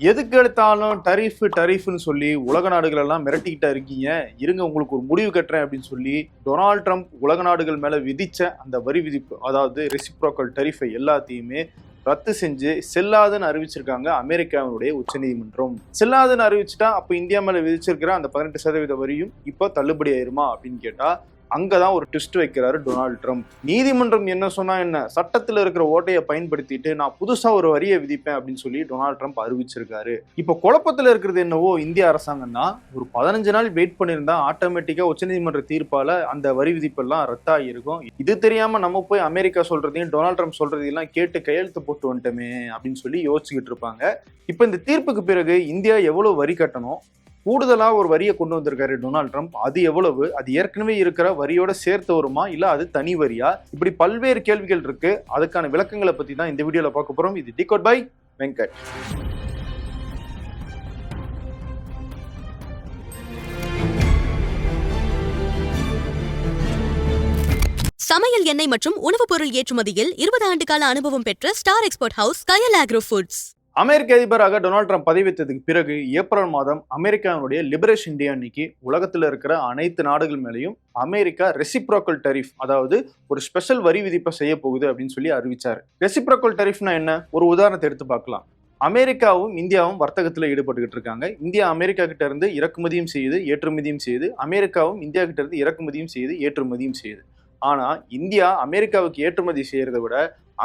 எதுக்கு எடுத்தாலும் டரீஃபு டரீஃப்னு சொல்லி உலக நாடுகள் எல்லாம் மிரட்டிக்கிட்டா இருக்கீங்க. இருங்க உங்களுக்கு ஒரு முடிவு கட்டுறேன் அப்படின்னு சொல்லி டொனால்ட் ட்ரம்ப் உலக நாடுகள் மேல விதிச்ச அந்த வரி விதிப்பு அதாவது ரெசிப்ரோக்கல் டரிஃபை எல்லாத்தையுமே ரத்து செஞ்சு செல்லாதுன்னு அறிவிச்சிருக்காங்க அமெரிக்காவினுடைய உச்சநீதிமன்றம். செல்லாதுன்னு அறிவிச்சுட்டா அப்போ இந்தியா மேல விதிச்சிருக்கிற அந்த பதினெட்டு சதவீத வரியும் இப்போ தள்ளுபடி ஆயிருமா அப்படின்னு கேட்டா அங்கதான் ஒரு ட்விஸ்ட் வைக்கிறாரு டொனால்ட் ட்ரம்ப். நீதிமன்றம் என்ன சொன்னா என்ன? சட்டத்தில் இருக்கிற ஓட்டையை பயன்படுத்திட்டு நான் புதுசா ஒரு வரியை விதிப்பேன் அப்படின்னு சொல்லி டொனால்ட் ட்ரம்ப் அறிவிச்சிருக்காரு. இப்போ குழப்பத்தில் இருக்கிறது என்னவோ இந்திய அரசாங்கம் தான் ஒரு பதினஞ்சு நாள் வெயிட் பண்ணியிருந்தா ஆட்டோமேட்டிக்கா உச்சநீதிமன்ற தீர்ப்பால அந்த வரி விதிப்பெல்லாம் ரத்தாகி இருக்கும் இது தெரியாம நம்ம போய் அமெரிக்கா சொல்றதையும் டொனால்ட் ட்ரம்ப் சொல்றதையும் கேட்டு கையெழுத்து போட்டு வந்துட்டோமே அப்படின்னு சொல்லி யோசிச்சுக்கிட்டு இருப்பாங்க. இப்போ இந்த தீர்ப்புக்கு பிறகு இந்தியா எவ்வளவு வரி கட்டணும்? கூடுதலாக ஒரு வரியை கொண்டு வந்திருக்காரு டொனால்ட் ட்ரம்ப். அது எவ்வளவு? அது ஏற்கனவே இருக்கிற வரியோட சேர்த்து வருமா இல்லை அது தனி வரியா? இப்படி பல்வேறு கேள்விகள் இருக்கு. அதுக்கான விளக்கங்களை பத்தி தான் இந்த வீடியோல பார்க்க போறோம். இது டிகோட் பை வெங்கட். சமையல் எண்ணெய் மற்றும் உணவுப் பொருள் ஏற்றுமதியில் இருபது ஆண்டு கால அனுபவம் பெற்ற star export house Kayal agro foods. அமெரிக்க அதிபராக டொனால்ட் ட்ரம்ப் பதவித்ததுக்கு பிறகு ஏப்ரல் மாதம் அமெரிக்காவினுடைய லிபரேஷன் இந்தியா அன்னைக்கு உலகத்தில் இருக்கிற அனைத்து நாடுகள் மேலேயும் அமெரிக்கா ரெசிப்ரோக்கல் டரிஃப் அதாவது ஒரு ஸ்பெஷல் வரி விதிப்பை செய்ய போகுது அப்படின்னு சொல்லி அறிவிச்சார். ரெசிப்ரோக்கல் டரிஃப்னா என்ன? ஒரு உதாரணத்தை எடுத்து பார்க்கலாம். அமெரிக்காவும் இந்தியாவும் வர்த்தகத்தில் ஈடுபட்டுக்கிட்டு இருக்காங்க. இந்தியா அமெரிக்கா கிட்ட இருந்து இறக்குமதியும் செய்யுது ஏற்றுமதியும் செய்யுது. அமெரிக்காவும் இந்தியா கிட்ட இருந்து இறக்குமதியும் செய்யுது ஏற்றுமதியும் செய்யுது. ஆனால் இந்தியா அமெரிக்காவுக்கு ஏற்றுமதி செய்கிறத விட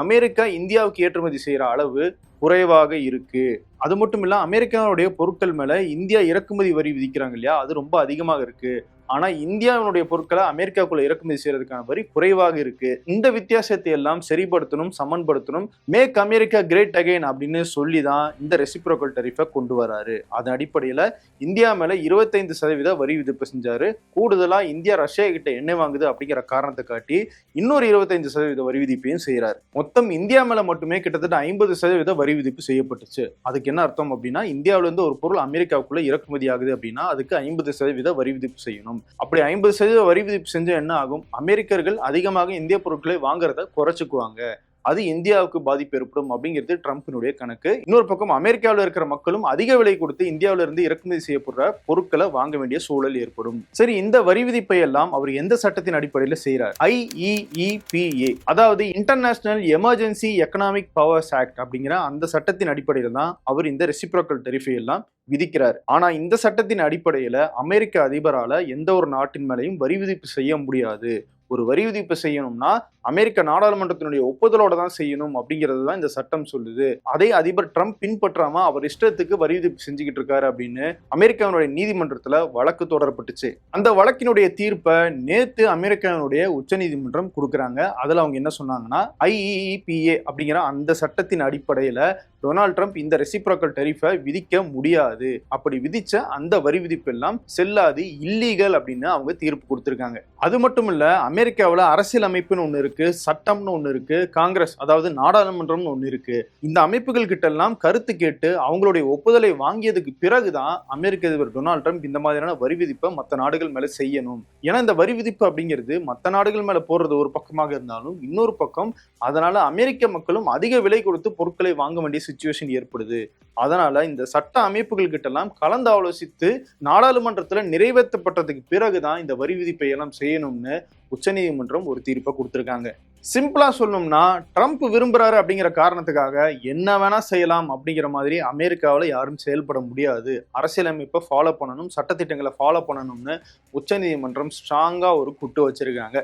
அமெரிக்கா இந்தியாவுக்கு ஏற்றுமதி செய்கிற அளவு குறைவாக இருக்குது அது மட்டும் இல்ல அமெரிக்காவுடைய பொருட்கள் மேல இந்தியா இறக்குமதி வரி விதிக்கிறாங்க இல்லையா? அது ரொம்ப அதிகமாக இருக்கு. ஆனா இந்தியாவினுடைய பொருட்களை அமெரிக்காக்குள்ள இறக்குமதி செய்யறதுக்கான வரி குறைவாக இருக்கு. இந்த வித்தியாசத்தை எல்லாம் சரிப்படுத்தணும் சமன்படுத்தணும். மேக் அமெரிக்கா கிரேட் அகைன் அப்படின்னு சொல்லி தான் இந்த ரெசிப்ரோக்கல் டரிஃபை கொண்டு வராரு. அதன் அடிப்படையில இந்தியா மேல இருபத்தைந்து சதவீத வரி விதிப்பு செஞ்சாரு. கூடுதலா இந்தியா ரஷ்யா கிட்ட எண்ணெய் வாங்குது அப்படிங்கிற காரணத்தை காட்டி இன்னொரு இருபத்தைந்து சதவீத வரி விதிப்பையும் செய்யறாரு மொத்தம் இந்தியா மேல மட்டுமே கிட்டத்தட்ட ஐம்பது சதவீத வரி விதிப்பு செய்யப்பட்டுச்சு. அதுக்கு என்ன அர்த்தம் அப்படின்னா இந்தியாவிலேருந்து ஒரு பொருள் அமெரிக்காவுக்குள்ள இறக்குமதி ஆகுது அப்படின்னா அதுக்கு ஐம்பது சதவீத வரி விதிப்பு செய்யணும். அப்படி ஐம்பது சதவீத வரி விதிப்பு செஞ்சால் என்ன ஆகும்? அமெரிக்கர்கள் அதிகமாக இந்திய பொருட்களை வாங்குறத குறைச்சிக்குவாங்க. அது இந்தியாவுக்கு பாதிப்பு ஏற்படும் அப்படிங்கிறது ட்ரம்ப்பினுடைய கணக்கு. இன்னொரு பக்கம் அமெரிக்காவில் இருக்கிற மக்களும் அதிக விலை கொடுத்து இந்தியாவில இருந்து இறக்குமதி செய்யப்படுற பொருட்களை வாங்க வேண்டிய சூழல் ஏற்படும். சரி இந்த வரி விதிப்பை எல்லாம் அவர் எந்த சட்டத்தின் அடிப்படையில் செய்யறார் I E E P A அதாவது international emergency economic powers act அப்படிங்கிற அந்த சட்டத்தின் அடிப்படையில் தான் அவர் இந்த ரெசிப்ரோக்கல் டெரிஃபை எல்லாம் விதிக்கிறார். ஆனா இந்த சட்டத்தின் அடிப்படையில அமெரிக்க அதிபரால எந்த ஒரு நாட்டின் மேலையும் வரி விதிப்பு செய்ய முடியாது. ஒரு வரி விதிப்பு செய்யணும்னா அமெரிக்க நாடாளுமன்றத்தினுடைய ஒப்புதலோட தான் செய்யணும் அப்படிங்கிறது தான் இந்த சட்டம் சொல்லுது. அதை அதிபர் ட்ரம்ப் பின்பற்றாம அவர் இஷ்டத்துக்கு வரி விதிப்பு செஞ்சுக்கிட்டு இருக்காரு அப்படின்னு அமெரிக்காவினுடைய நீதிமன்றத்துல வழக்கு தொடரப்பட்டுச்சு. அந்த வழக்கினுடைய தீர்ப்பை நேத்து அமெரிக்காவினுடைய உச்சநீதிமன்றம் கொடுக்குறாங்க. அதுல அவங்க என்ன சொன்னாங்கன்னா ஐஇஇபிஏ அப்படிங்கிற அந்த சட்டத்தின் அடிப்படையில டொனால்ட் ட்ரம்ப் இந்த ரெசிப்ரோக்கல் டெரிஃபை விதிக்க முடியாது. அப்படி விதிச்ச அந்த வரி விதிப்பு எல்லாம் செல்லாது இல்லீகல் அப்படின்னு அவங்க தீர்ப்பு கொடுத்துருக்காங்க. அது மட்டும் இல்ல அமெரிக்காவில் அரசியல் அமைப்புன்னு ஒன்று இருக்கு. சட்டம்னு ஒன்று இருக்கு காங்கிரஸ் அதாவது நாடாளுமன்றம்னு ஒன்று இருக்கு. இந்த அமைப்புகள் கிட்ட எல்லாம் கருத்து கேட்டு அவங்களுடைய ஒப்புதலை வாங்கியதுக்கு பிறகுதான் அமெரிக்க அதிபர் டொனால்ட் ட்ரம்ப் இந்த மாதிரியான வரி விதிப்பை மற்ற நாடுகள் மேல செய்யணும். ஏன்னா இந்த வரி விதிப்பு அப்படிங்கிறது மற்ற நாடுகள் மேல போடுறது ஒரு பக்கமாக இருந்தாலும் இன்னொரு பக்கம் அதனால அமெரிக்க மக்களும் அதிக விலை கொடுத்து பொருட்களை வாங்க வேண்டிய சுச்சுவேஷன் ஏற்படுது. அதனால இந்த சட்ட அமைப்புகள் கிட்ட எல்லாம் கலந்து ஆலோசித்து நாடாளுமன்றத்தில் நிறைவேற்றப்பட்டதுக்கு பிறகுதான் இந்த வரி விதிப்பை எல்லாம் செய்யணும்னு உச்சநீதிமன்றம் ஒரு தீர்ப்பை கொடுத்துருக்காங்க. சிம்பிளா சொல்லணும்னா ட்ரம்ப் விரும்புறாரு அப்படிங்கிற காரணத்துக்காக என்ன வேணா செய்யலாம் அப்படிங்கிற மாதிரி அமெரிக்காவில் யாரும் செயல்பட முடியாது. அரசியலமைப்பை ஃபாலோ பண்ணணும் சட்டத்திட்டங்களை ஃபாலோ பண்ணணும்னு உச்சநீதிமன்றம் ஸ்ட்ராங்காக ஒரு குட்டு வச்சிருக்காங்க.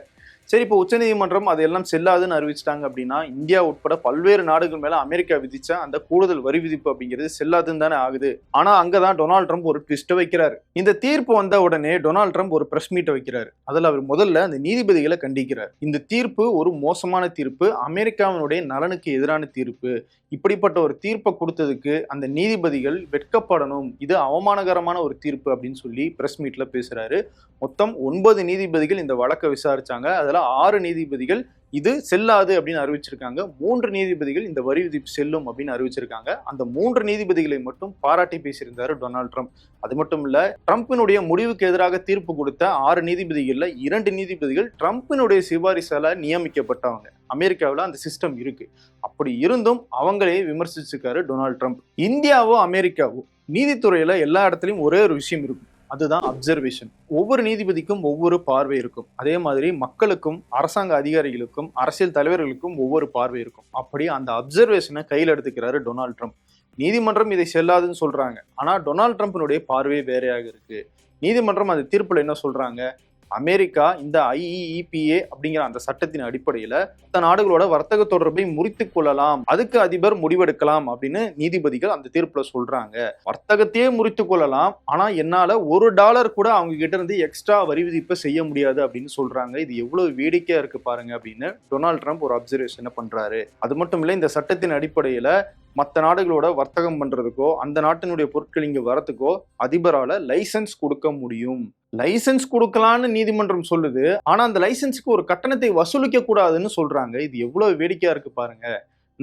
சரி இப்போ உச்சநீதிமன்றம் அதெல்லாம் செல்லாதுன்னு அறிவிச்சிட்டாங்க அப்படின்னா இந்தியா உட்பட பல்வேறு நாடுகள் மேல அமெரிக்கா விதிச்ச அந்த கூடுதல் வரி விதிப்பு அப்படிங்கிறது செல்லாதுன்னு தானே ஆகுது. ஆனா அங்கதான் டொனால்ட் ட்ரம்ப் ஒரு ட்விஸ்ட்டை வைக்கிறாரு. இந்த தீர்ப்பு வந்த உடனே டொனால்ட் ட்ரம்ப் ஒரு பிரஸ் மீட்டை வைக்கிறாரு. அதுல அவர் முதல்ல அந்த நீதிபதிகளை கண்டிக்கிறார். இந்த தீர்ப்பு ஒரு மோசமான தீர்ப்பு அமெரிக்காவினுடைய நலனுக்கு எதிரான தீர்ப்பு. இப்படிப்பட்ட ஒரு தீர்ப்பை கொடுத்ததுக்கு அந்த நீதிபதிகள் வெட்கப்படணும். இது அவமானகரமான ஒரு தீர்ப்பு அப்படின்னு சொல்லி பிரஸ் மீட்ல பேசுறாரு. மொத்தம் ஒன்பது நீதிபதிகள் இந்த வழக்கை விசாரிச்சாங்க. அதில் ஆறு நீதிபதிகள் இது செல்லாது அப்படின்னு அறிவிச்சிருக்காங்க. மூன்று நீதிபதிகள் இந்த வரி விதிப்பு செல்லும் அப்படின்னு அறிவிச்சிருக்காங்க. அந்த மூன்று நீதிபதிகளை மட்டும் பாராட்டி பேசியிருந்தார் டொனால்ட் ட்ரம்ப். அது மட்டும் இல்ல ட்ரம்பினுடைய முடிவுக்கு எதிராக தீர்ப்பு கொடுத்த ஆறு நீதிபதிகள்ல இரண்டு நீதிபதிகள் ட்ரம்பினுடைய சிபாரிசால நியமிக்கப்பட்டவங்க. அமெரிக்காவில் அந்த சிஸ்டம் இருக்கு. அப்படி இருந்தும் அவங்களே விமர்சிச்சிருக்காரு டொனால்ட் ட்ரம்ப். இந்தியாவோ அமெரிக்காவோ நீதித்துறையில எல்லா இடத்துலயும் ஒரே ஒரு விஷயம் இருக்கும். அதுதான் அப்சர்வேஷன் ஒவ்வொரு நீதிபதிக்கும் ஒவ்வொரு பார்வை இருக்கும். அதே மாதிரி மக்களுக்கும் அரசாங்க அதிகாரிகளுக்கும் அரசியல் தலைவர்களுக்கும் ஒவ்வொரு பார்வை இருக்கும். அப்படி அந்த அப்சர்வேஷனை கையில் எடுத்துக்கிறாரு டொனால்ட் ட்ரம்ப். நீதிமன்றம் இதை செல்லாதுன்னு சொல்றாங்க. ஆனா டொனால்ட் ட்ரம்ப்பினுடைய பார்வை வேறையாக இருக்கு. நீதிமன்றம் அந்த தீர்ப்புல என்ன சொல்றாங்க? அமெரிக்கா இந்த ஐஇஇபிஏ அப்படிங்கிற அந்த சட்டத்தின் அடிப்படையில் மற்ற நாடுகளோட வர்த்தக தொடர்பை முறித்து கொள்ளலாம். அதுக்கு அதிபர் முடிவெடுக்கலாம் அப்படின்னு நீதிபதிகள் அந்த தீர்ப்புல சொல்றாங்க. வர்த்தகத்தையே முறித்து கொள்ளலாம். ஆனா என்னால ஒரு டாலர் கூட அவங்க கிட்ட இருந்து எக்ஸ்ட்ரா வரி விதிப்பை செய்ய முடியாது அப்படின்னு சொல்றாங்க. இது எவ்வளவு வேடிக்கையா இருக்கு பாருங்க அப்படின்னு டொனால்ட் ட்ரம்ப் ஒரு அப்சர்வேஷனை பண்றாரு. அது மட்டும் இல்ல இந்த சட்டத்தின் அடிப்படையில மற்ற நாடுகளோட வர்த்தகம் பண்றதுக்கோ அந்த நாட்டினுடைய பொருட்கள் இங்க வரத்துக்கோ அதிபரால லைசன்ஸ் கொடுக்க முடியும். லைசன்ஸ் கொடுக்கலான்னு நீதிமன்றம் சொல்லுது. ஆனா அந்த லைசன்ஸுக்கு ஒரு கட்டணத்தை வசூலிக்க கூடாதுன்னு சொல்றாங்க. இது எவ்வளவு வேடிக்கையா இருக்கு பாருங்க.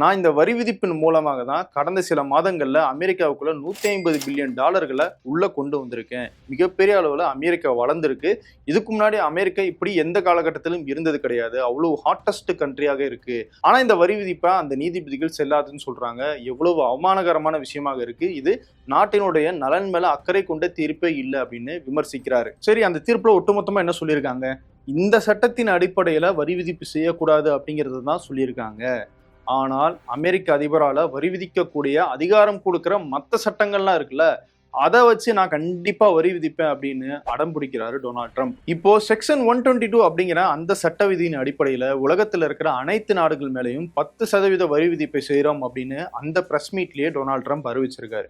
நான் இந்த வரி விதிப்பின் மூலமாக தான் கடந்த சில மாதங்களில் அமெரிக்காவுக்குள்ள நூற்றி ஐம்பது பில்லியன் டாலர்களை உள்ளே கொண்டு வந்திருக்கேன். மிகப்பெரிய அளவில் அமெரிக்கா வளர்ந்துருக்கு. இதுக்கு முன்னாடி அமெரிக்கா இப்படி எந்த காலகட்டத்திலும் இருந்தது கிடையாது. அவ்வளோ ஹாட்டஸ்ட் கண்ட்ரியாக இருக்கு. ஆனால் இந்த வரி விதிப்பை அந்த நீதிபதிகள் செல்லாதுன்னு சொல்றாங்க. எவ்வளவு அவமானகரமான விஷயமாக இருக்கு. இது நாட்டினுடைய நலன் மேல அக்கறை கொண்ட தீர்ப்பே இல்லை அப்படின்னு விமர்சிக்கிறாரு. சரி அந்த தீர்ப்பில் ஒட்டுமொத்தமாக என்ன சொல்லியிருக்காங்க? இந்த சட்டத்தின் அடிப்படையில் வரி விதிப்பு செய்யக்கூடாது அப்படிங்கிறது தான் சொல்லியிருக்காங்க. ஆனால் அமெரிக்க அதிபரால் வரி விதிக்கக்கூடிய அதிகாரம் கொடுக்குற மற்ற சட்டங்கள்லாம் இருக்குல்ல அதை வச்சு நான் கண்டிப்பாக வரி விதிப்பேன் அப்படின்னு அடம் பிடிக்கிறாரு டொனால்ட் ட்ரம்ப். இப்போ செக்ஷன் ஒன் டுவெண்ட்டி டூ அப்படிங்கிற அந்த சட்ட விதியின் அடிப்படையில் உலகத்தில் இருக்கிற அனைத்து நாடுகள் மேலேயும் பத்து சதவீத வரி விதிப்பை செய்கிறோம் அப்படின்னு அந்த ப்ரெஸ் மீட்லேயே டொனால்ட் ட்ரம்ப் அறிவிச்சிருக்காரு.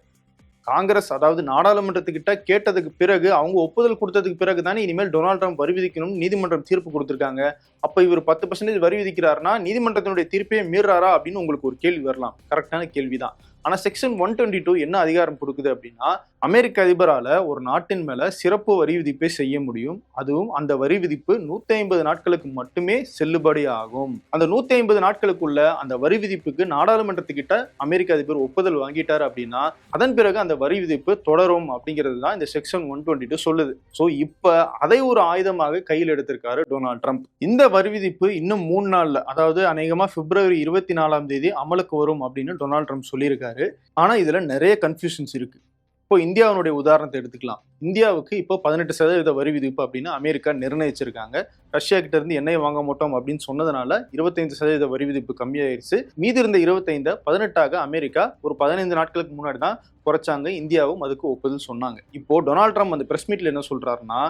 காங்கிரஸ் அதாவது நாடாளுமன்றத்துக்கிட்ட கேட்டதுக்கு பிறகு அவங்க ஒப்புதல் கொடுத்ததுக்கு பிறகு தானே இனிமேல் டொனால்ட் ட்ரம்ப் வரி விதிக்கணும் நீதிமன்றம் தீர்ப்பு கொடுத்துருக்காங்க. அப்போ இவர் பத்து பர்சன்டேஜ் வரி விதிக்கிறாருன்னா நீதிமன்றத்தினுடைய தீர்ப்பே மீறாரா அப்படின்னு உங்களுக்கு ஒரு கேள்வி வரலாம். கரெக்டான கேள்விதான். ஆனா செக்ஷன் ஒன் டுவெண்ட்டி டூ என்ன அதிகாரம் கொடுக்குது அப்படின்னா அமெரிக்க அதிபரால ஒரு நாட்டின் மேல சிறப்பு வரி விதிப்பை செய்ய முடியும். அதுவும் அந்த வரி விதிப்பு நூத்தி ஐம்பது நாட்களுக்கு மட்டுமே செல்லுபடி ஆகும். அந்த நூத்தி ஐம்பது நாட்களுக்குள்ள அந்த வரி விதிப்புக்கு நாடாளுமன்றத்துக்கிட்ட அமெரிக்க அதிபர் ஒப்புதல் வாங்கிட்டார் அப்படின்னா அதன் பிறகு அந்த வரி விதிப்பு தொடரும் அப்படிங்கிறது தான் இந்த செக்ஷன் ஒன் டுவெண்ட்டி டூ சொல்லுது. ஸோ இப்ப அதை ஒரு ஆயுதமாக கையில் எடுத்திருக்காரு டொனால்ட் ட்ரம்ப். இந்த வரி விதிப்பு இன்னும் மூணு நாள்ல அதாவது அநேகமா பிப்ரவரி இருபத்தி நாலாம் தேதி அமலுக்கு வரும் அப்படின்னு டொனால்ட் ட்ரம்ப் சொல்லியிருக்காரு. ஆனால் இதில் நிறைய கன்ஃபியூஷன்ஸ் இருக்கு. இப்போ இந்தியாவினுடைய உதாரணத்தை எடுத்துக்கலாம். இந்தியாவுக்கு இப்போ பதினெட்டு சதவீத வரி விதிப்பு அப்படின்னு அமெரிக்கா நிர்ணயிச்சிருக்காங்க. ரஷ்யா கிட்ட இருந்து எண்ணெய் வாங்க மாட்டோம் அப்படின்னு சொன்னதுனால இருபத்தைந்து சதவீத வரி விதிப்பு கம்மியாயிருச்சு. மீதி இருந்த இருபத்தைந்த பதினெட்டாக அமெரிக்கா ஒரு பதினைந்து நாட்களுக்கு முன்னாடி தான் குறைச்சாங்க. இந்தியாவும் அதுக்கு ஒப்புதல் சொன்னாங்க. இப்போ டொனால்ட் ட்ரம்ப் அந்த பிரஸ் மீட்ல என்ன சொல்றாருன்னா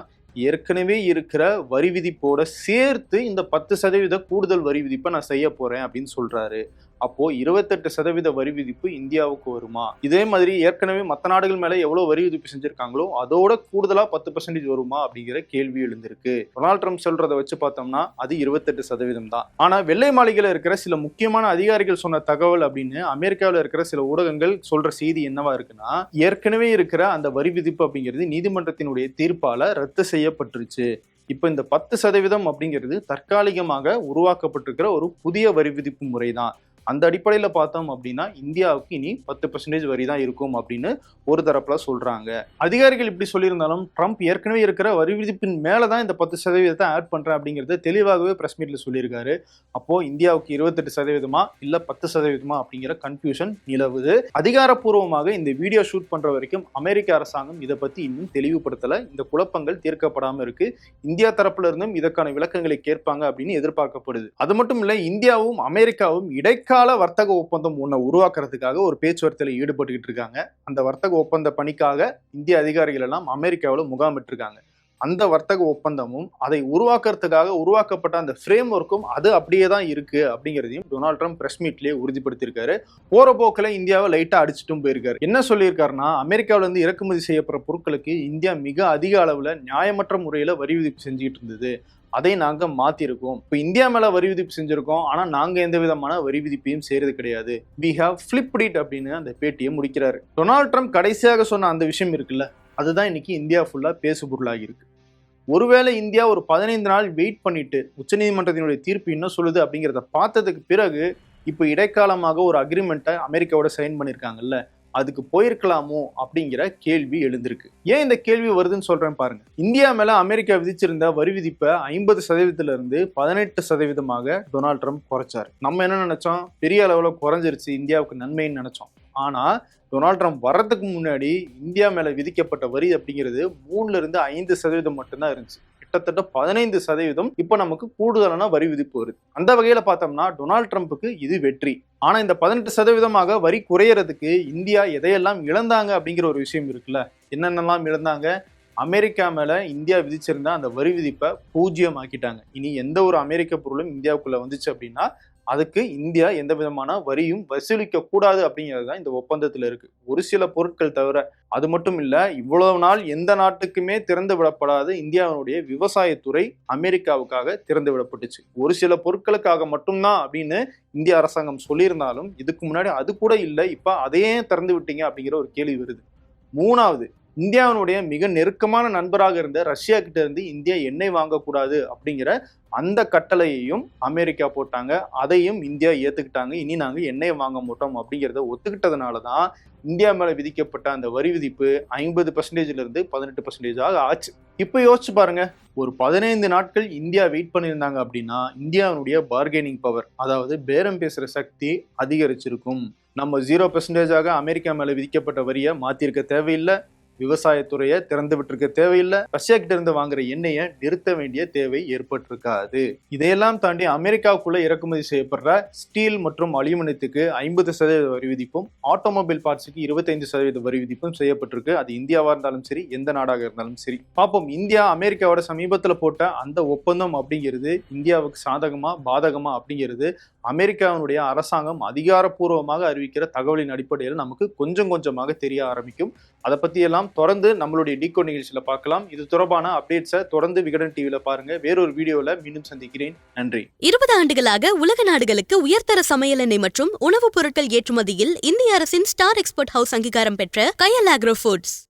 ஏற்கனவே இருக்கிற வரி விதிப்போட சேர்த்து இந்த பத்து சதவீத கூடுதல் வரி விதிப்பை நான் செய்ய போறேன் அப்படின்னு சொல்றாரு. அப்போ இருபத்தெட்டு சதவீத வரி விதிப்பு இந்தியாவுக்கு வருமா? இதே மாதிரி ஏற்கனவே மற்ற நாடுகள் மேல எவ்வளவு வரி விதிப்பு செஞ்சிருக்காங்களோ அதோட கூடுதலா பத்து பர்சன்டேஜ் வருமா அப்படிங்கிற கேள்வி எழுந்திருக்கு. டொனால்ட் ட்ரம்ப் சொல்றதை வச்சு பார்த்தோம்னா அது இருபத்தெட்டு சதவீதம் தான். ஆனா வெள்ளை மாளிகையில இருக்கிற சில முக்கியமான அதிகாரிகள் சொன்ன தகவல் அப்படின்னு அமெரிக்காவில் இருக்கிற சில ஊடகங்கள் சொல்ற செய்தி என்னவா இருக்குன்னா ஏற்கனவே இருக்கிற அந்த வரி விதிப்பு அப்படிங்கிறது நீதிமன்றத்தினுடைய தீர்ப்பால ரத்து செய்யப்பட்டுருச்சு. இப்போ இந்த பத்து சதவீதம் அப்படிங்கிறது தற்காலிகமாக உருவாக்கப்பட்டிருக்கிற ஒரு புதிய வரி விதிப்பு முறை தான் அந்த அடிப்படையில் பார்த்தோம் அப்படின்னா இந்தியாவுக்கு இனி பத்து பர்சன்டேஜ் வரி தான் இருக்கும் அப்படின்னு ஒரு தரப்பில் சொல்கிறாங்க அதிகாரிகள் இப்படி சொல்லியிருந்தாலும் ட்ரம்ப் ஏற்கனவே இருக்கிற வரி விதிப்பின் மேலே தான் இந்த பத்து சதவீதத்தை ஆட் பண்ணுறேன் அப்படிங்கிறத தெளிவாகவே ப்ரெஸ் மீட்டில் சொல்லியிருக்காரு. அப்போ இந்தியாவுக்கு இருபத்தெட்டு சதவீதமா இல்லை பத்து சதவீதமா அப்படிங்கிற கன்ஃபியூஷன் நிலவுது. அதிகாரப்பூர்வமாக இந்த வீடியோ ஷூட் பண்ணுற வரைக்கும் அமெரிக்க அரசாங்கம் இதை பற்றி இன்னும் தெளிவுபடுத்தலை. இந்த குழப்பங்கள் தீர்க்கப்படாமல் இருக்கு. இந்தியா தரப்புல இருந்தும் இதற்கான விளக்கங்களை கேட்பாங்க அப்படின்னு எதிர்பார்க்கப்படுது. அது மட்டும் இல்லை இந்தியாவும் அமெரிக்காவும் இடைக்கால வர்த்தக ஒப்பந்தம் ஒன்றை உருவாக்குறதுக்காக ஒரு பேச்சுவார்த்தையில் ஈடுபட்டுக்கிட்டு இருக்காங்க. அந்த வர்த்தக ஒப்பந்த பணிக்காக இந்திய அதிகாரிகள் எல்லாம் அமெரிக்காவில் முகாமிட்டிருக்காங்க அந்த வர்த்தக ஒப்பந்தமும் அதை உருவாக்குறதுக்காக உருவாக்கப்பட்ட அந்த ஃப்ரேம் ஒர்க்கும் அது அப்படியே தான் இருக்கு அப்படிங்கிறதையும் டொனால்ட் ட்ரம்ப் பிரஸ் மீட்லேயே உறுதிப்படுத்தியிருக்காரு. போற போக்கில் இந்தியாவை லைட்டா அடிச்சுட்டும் போயிருக்காரு. என்ன சொல்லியிருக்காருன்னா அமெரிக்காவில இருந்து இறக்குமதி செய்யப்படுற பொருட்களுக்கு இந்தியா மிக அதிக அளவில் நியாயமற்ற முறையில் வரி விதிப்பு செஞ்சுக்கிட்டு இருந்தது. அதை நாங்கள் மாற்றிருக்கோம் இப்போ இந்தியா மேலே வரி விதிப்பு செஞ்சுருக்கோம். ஆனால் நாங்கள் எந்த விதமான வரி விதிப்பையும் செய்கிறது கிடையாது. வி ஹவ் ஃப்ளிப்ட் இட் அப்படின்னு அந்த பேட்டியை முடிக்கிறாரு. டொனால்ட் ட்ரம்ப் கடைசியாக சொன்ன அந்த விஷயம் இருக்குல்ல அதுதான் இன்னைக்கு இந்தியா ஃபுல்லாக பேசு பொருளாகிருக்கு ஒருவேளை இந்தியா ஒரு பதினைந்து நாள் வெயிட் பண்ணிட்டு உச்சநீதிமன்றத்தினுடைய தீர்ப்பு என்ன சொல்லுது அப்படிங்கிறத பார்த்ததுக்கு பிறகு இப்போ இடைக்காலமாக ஒரு அக்ரிமெண்ட்டை அமெரிக்காவோட சைன் பண்ணியிருக்காங்கல்ல அதுக்கு போயிருக்கலாமோ அப்படிங்கிற கேள்வி எழுந்திருக்கு. ஏன் இந்த கேள்வி வருதுன்னு சொல்றேன் பாருங்க. இந்தியா மேல அமெரிக்கா விதிச்சிருந்த வரி விதிப்பை ஐம்பது சதவீதத்துல இருந்து பதினெட்டு சதவீதமாக டொனால்ட் ட்ரம்ப் குறைச்சாரு. நம்ம என்ன நினைச்சோம்? பெரிய அளவுல குறைஞ்சிருச்சு இந்தியாவுக்கு நன்மைன்னு நினைச்சோம். ஆனா டொனால்ட் ட்ரம்ப் வர்றதுக்கு முன்னாடி இந்தியா மேல விதிக்கப்பட்ட வரி அப்படிங்கிறது மூணுல இருந்து ஐந்து சதவீதம் மட்டும்தான் இருந்துச்சு. கிட்டத்தட்ட பதினைந்து சதவீதம் இப்போ நமக்கு கூடுதலான வரி விதிப்பு வருது. அந்த வகையில பார்த்தோம்னா டொனால்ட் ட்ரம்ப்புக்கு இது வெற்றி. ஆனா இந்த பதினெட்டு சதவீதமாக வரி குறையறதுக்கு இந்தியா எதையெல்லாம் இழந்தாங்க அப்படிங்கிற ஒரு விஷயம் இருக்குல்ல? என்னென்னலாம் இழந்தாங்க? அமெரிக்கா மேல இந்தியா விதிச்சிருந்த அந்த வரி விதிப்பை பூஜ்ஜியம் ஆக்கிட்டாங்க இனி எந்த ஒரு அமெரிக்க பொருளும் இந்தியாவுக்குள்ள வந்துச்சு அப்படின்னா அதுக்கு இந்தியா எந்த விதமான வரியும் வசூலிக்க கூடாது அப்படிங்கிறது தான் இந்த ஒப்பந்தத்தில் இருக்கு. ஒரு சில பொருட்கள் தவிர அது மட்டும் இல்ல இவ்வளவு நாள் எந்த நாட்டுக்குமே திறந்து விடப்படாத இந்தியாவினுடைய விவசாயத்துறை அமெரிக்காவுக்காக திறந்து விடப்பட்டுச்சு. ஒரு சில பொருட்களுக்காக மட்டும்தான் அப்படின்னு இந்திய அரசாங்கம் சொல்லியிருந்தாலும் இதுக்கு முன்னாடி அது கூட இல்லை இப்போ அதையே திறந்து விட்டீங்க அப்படிங்கிற ஒரு கேள்வி வருது. மூணாவது இந்தியாவினுடைய மிக நெருக்கமான நண்பராக இருந்த ரஷ்யா கிட்ட இருந்து இந்தியா எண்ணெய் வாங்கக்கூடாது அப்படிங்கிற அந்த கட்டளையையும் அமெரிக்கா போட்டாங்க. அதையும் இந்தியா ஏற்றுக்கிட்டாங்க இனி நாங்கள் எண்ணெயை வாங்க மாட்டோம் அப்படிங்கிறத ஒத்துக்கிட்டதுனால தான் இந்தியா மேலே விதிக்கப்பட்ட அந்த வரி விதிப்பு ஐம்பது பர்சன்டேஜ்லேருந்து பதினெட்டு பர்சன்டேஜாக ஆச்சு. இப்போ யோசிச்சு பாருங்க. ஒரு பதினைந்து நாட்கள் இந்தியா வெயிட் பண்ணியிருந்தாங்க அப்படின்னா இந்தியாவினுடைய பார்கெனிங் பவர் அதாவது பேரம் பேசுகிற சக்தி அதிகரிச்சிருக்கும். நம்ம ஜீரோ பெர்சன்டேஜாக அமெரிக்கா மேலே விதிக்கப்பட்ட வரியை மாற்றிருக்க தேவையில்லை. விவசாயத்துறையை திறந்து விட்டுருக்க தேவையில்லை. ரஷ்யா கிட்ட இருந்து வாங்குற எண்ணெயை நிறுத்த வேண்டிய தேவை ஏற்பட்டிருக்காது. இதையெல்லாம் தாண்டி அமெரிக்காவுக்குள்ள இறக்குமதி செய்யப்படுற ஸ்டீல் மற்றும் அலுமினியத்துக்கு ஐம்பது சதவீத வரி விதிப்பும் ஆட்டோமொபைல் பார்ட்ஸுக்கு இருபத்தைந்து சதவீத வரி விதிப்பும் செய்யப்பட்டிருக்கு. அது இந்தியாவா இருந்தாலும் சரி எந்த நாடாக இருந்தாலும் சரி. பார்ப்போம் இந்தியா அமெரிக்காவோட சமீபத்தில் போட்ட அந்த ஒப்பந்தம் அப்படிங்கிறது இந்தியாவுக்கு சாதகமா பாதகமா அப்படிங்கிறது அமெரிக்காவினுடைய அரசாங்கம் அதிகாரப்பூர்வமாக அறிவிக்கிற தகவலின் அடிப்படையில் நமக்கு கொஞ்சம் கொஞ்சமாக தெரிய ஆரம்பிக்கும். அதை பற்றியெல்லாம் தொடர்ந்து நம்மளுடைய டிகோ நிகழ்ச்சியில் பார்க்கலாம். இது தொடர்பான அப்டேட்ஸை தொடர்ந்து விகடன் டிவியில் பாருங்க. வேறொரு வீடியோவில் மீண்டும் சந்திக்கிறேன். நன்றி. இருபது ஆண்டுகளாக உலக நாடுகளுக்கு உயர்தர சமையல் எண்ணெய் மற்றும் உணவுப் பொருட்கள் ஏற்றுமதியில் இந்திய அரசின் ஸ்டார் எக்ஸ்போர்ட் ஹவுஸ் அங்கீகாரம் பெற்ற கயல் ஆக்ரோ ஃபுட்ஸ்